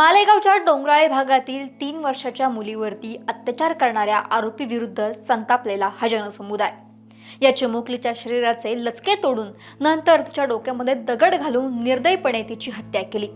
मालेगावच्या डोंगराळे भागातील तीन वर्षाच्या मुलीवरती अत्याचार करणाऱ्या आरोपी विरुद्ध संतापलेला हा जनसमुदाय. या चिमुकलीच्या शरीराचे लचके तोडून नंतर तिच्या डोक्यामध्ये दगड घालून निर्दयपणे तिची हत्या केली.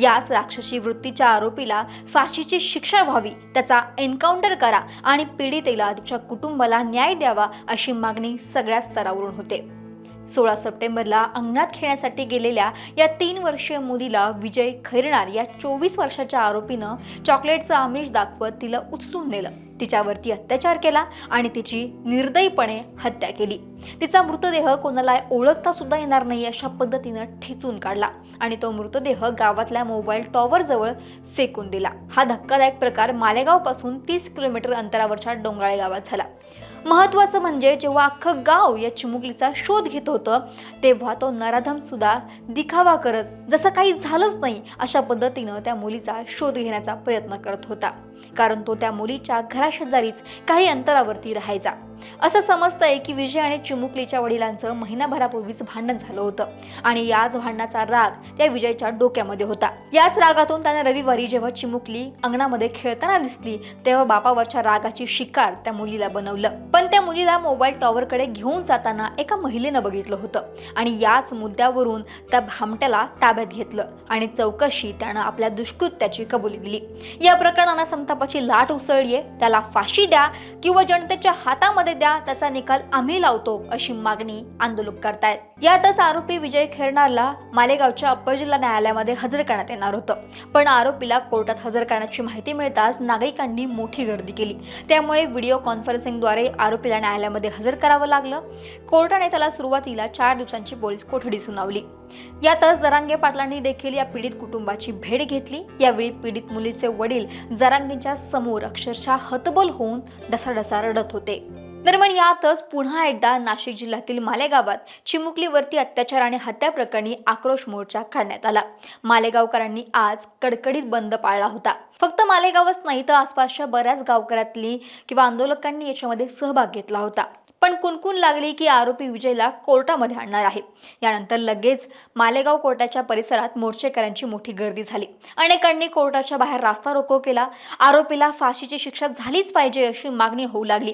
याच राक्षसी वृत्तीच्या आरोपीला फाशीची शिक्षा व्हावी त्याचा एन्काउंटर करा आणि पीडितेला तिच्या कुटुंबाला न्याय द्यावा अशी मागणी सगळ्या स्तरावरून होते. सोळा सप्टेंबरला अंगणात खेळण्यासाठी गेलेल्या या तीन वर्षीय मुलीला विजय खैरणार या चोवीस वर्षाच्या आरोपीनं चॉकलेटचं आमिष दाखवत तिला उचलून नेलं. तिच्यावरती अत्याचार केला आणि तिची निर्दयीपणे हत्या केली. तिचा मृतदेह कोणाला ओळखता सुद्धा येणार नाही अशा पद्धतीनं ठेचून काढला आणि तो मृतदेह गावातल्या मोबाईल टॉवर जवळ फेकून दिला. हा धक्कादायक प्रकार मालेगावपासून तीस किलोमीटर अंतरावरच्या डोंगराळे गावात झाला. महत्वाचं म्हणजे जेव्हा अख्खं गाव या चिमुकलीचा शोध घेत होतं तेव्हा तो नराधम सुद्धा दिखावा करत जसं काही झालंच नाही अशा पद्धतीनं त्या मुलीचा शोध घेण्याचा प्रयत्न करत होता. कारण तो त्या मुलीच्या घराशेजारीच काही अंतरावरती राहायचा. असं समजतंय की विजय आणि चिमुकलीच्या वडिलांचं महिनाभरापूर्वीच भांडण झालं होतं. आणि याच भांडणाचा राग त्या विजयच्या डोक्यामध्ये होता. याच रागातून त्याने रविवारी जेव्हा चिमुकली अंगणामध्ये खेळताना दिसली तेव्हा बापावरच्या रागाची शिकार त्या मुलीला बनवलं. पण त्या मुलीला मोबाईल टॉवरकडे घेऊन जाताना एका महिलेनं बघितलं होतं. आणि याच मुद्द्यावरून त्या भामट्याला ताब्यात घेतलं आणि चौकशी त्यानं आपल्या दुष्कृत्याची कबुली दिली. या प्रकरणानं संतापाची लाट उसळलीये त्याला फाशी द्या किंवा जनतेच्या हातामध्ये द्या त्याचा निकाल आम्ही लावतो अशी मागणी आंदोलक करतायत. यातच आरोपी विजय खेरणारला मालेगावच्या अप्पर जिल्हा न्यायालयामध्ये हजर करण्यात येणार होतं. पण आरोपीला कोर्टात हजर करण्याची माहिती मिळताच नागरिकांनी मोठी गर्दी केली. त्यामुळे व्हिडिओ कॉन्फरन्सिंगद्वारे आरोपीला न्यायालयामध्ये हजर करावं लागलं. कोर्टाने त्याला सुरुवातीला चार दिवसांची पोलीस कोठडी सुनावली. यातच जरांगे पाटलांनी देखील या पीडित कुटुंबाची भेट घेतली. यावेळी पीडित मुलीचे वडील जरांगेंच्या समोर अक्षरशः हतबल होऊन ढसाढसा रडत होते. दरम्यान यातच पुन्हा एकदा नाशिक जिल्ह्यातील मालेगावात चिमुकलीवरती अत्याचार आणि हत्या प्रकरणी आक्रोश मोर्चा काढण्यात आला. मालेगावकरांनी आज कडकडीत बंद पाळला होता. फक्त मालेगावच नाही तर आसपासच्या बऱ्याच गावकऱ्यातली किंवा आंदोलकांनी याच्यामध्ये सहभाग घेतला होता. पण कुणकुण लागली की आरोपी विजयला कोर्टामध्ये आणणार आहे. यानंतर लगेच मालेगाव कोर्टाच्या परिसरात मोर्चेकऱ्यांची मोठी गर्दी झाली. अनेकांनी कोर्टाच्या बाहेर रास्ता रोको केला. आरोपीला फाशीची शिक्षा झालीच पाहिजे अशी मागणी होऊ लागली.